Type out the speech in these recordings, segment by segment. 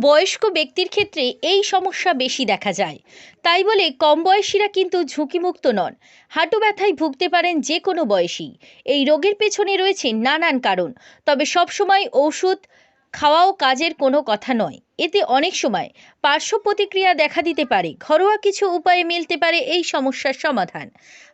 বয়স্ক ব্যক্তির ক্ষেত্রে এই সমস্যা বেশি দেখা যায়। তাই বলে কম বয়সীরা কিন্তু ঝুঁকিমুক্ত নন। হাঁটু ব্যথায় ভুগতে পারেন যে কোনো বয়সী। এই রোগের পেছনে রয়েছে নানান কারণ। তবে সবসময় ওষুধ খাওয়াও কাজের কোনো কথা নয়। এতে অনেক সময় পার্শ্ব প্রতিক্রিয়া দেখা দিতে পারে। ঘরোয়া কিছু উপায়ে মিলতে পারে এই সমস্যার সমাধান।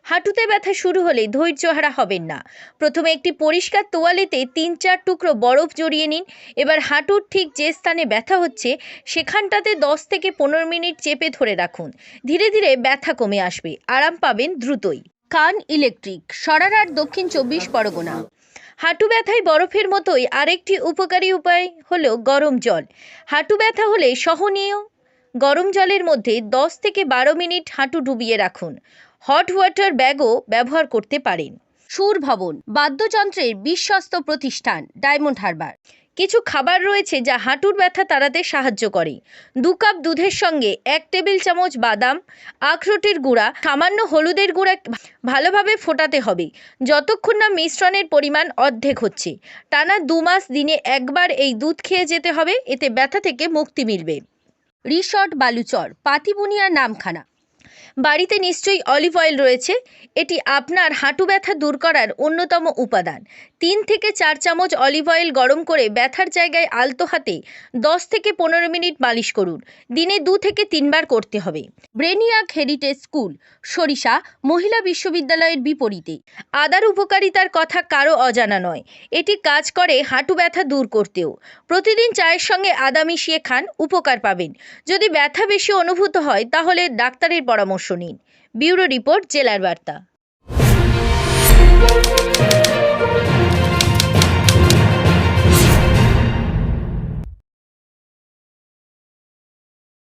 হাঁটুতে ব্যথা শুরু হলে ধৈর্যহারা হবেন না। প্রথমে একটি পরিষ্কার তোয়ালেতে তিন চার টুকরো বরফ জড়িয়ে নিন। এবার হাঁটুর ঠিক যে স্থানে ব্যথা হচ্ছে, সেখানটাতে দশ থেকে পনেরো মিনিট চেপে ধরে রাখুন। ধীরে ধীরে ব্যথা কমে আসবে। আরাম পাবেন দ্রুতই। কান ইলেকট্রিক সরারার দক্ষিণ চব্বিশ পরগনা। হাঁটু ব্যথায় বরফের মতোই আরেকটি উপকারী উপায় হলো গরম জল। হাঁটু ব্যথা হলে সহনীয় গরম জলের মধ্যে দশ থেকে বারো মিনিট হাঁটু ডুবিয়ে রাখুন। হট ওয়াটার ব্যাগও ব্যবহার করতে পারেন। সুর ভবন বাদ্যযন্ত্রের বিশ্বস্ত প্রতিষ্ঠান, ডায়মন্ড হারবার। কিছু খাবার রয়েছে যা হাঁটুর ব্যথা তাড়াতে সাহায্য করে। দু কাপ দুধের সঙ্গে এক টেবিল চামচ বাদাম আখরোটের গুঁড়া, সামান্য হলুদের গুঁড়া ভালোভাবে ফোটাতে হবে। যতক্ষণ না মিশ্রণের পরিমাণ অর্ধেক হচ্ছে। টানা দু মাস দিনে একবার এই দুধ খেয়ে যেতে হবে, এতে ব্যথা থেকে মুক্তি মিলবে। রিসর্ট বালুচর, পাতিবুনিয়ার নামখানা। বাড়িতে নিশ্চয়ই অলিভ অয়েল রয়েছে। এটি আপনার হাঁটু ব্যথা দূর করার অন্যতম উপাদান। তিন থেকে চার চামচ অলিভ অয়েল গরম করে ব্যথার জায়গায় আলতো হাতে দশ থেকে পনেরো মিনিট মালিশ করুন। দিনে দু থেকে তিনবার করতে হবে। ব্রেনিয়াক হেরিটেজ স্কুল, সরিষা, মহিলা বিশ্ববিদ্যালয়ের বিপরীতে। আদার উপকারিতার কথা কারও অজানা নয়। এটি কাজ করে হাঁটু ব্যথা দূর করতেও। প্রতিদিন চায়ের সঙ্গে আদা মিশিয়ে খান, উপকার পাবেন। যদি ব্যথা বেশি অনুভূত হয়, তাহলে ডাক্তারের পরামর্শ নিন। ব্যুরো রিপোর্ট জেলার বার্তা।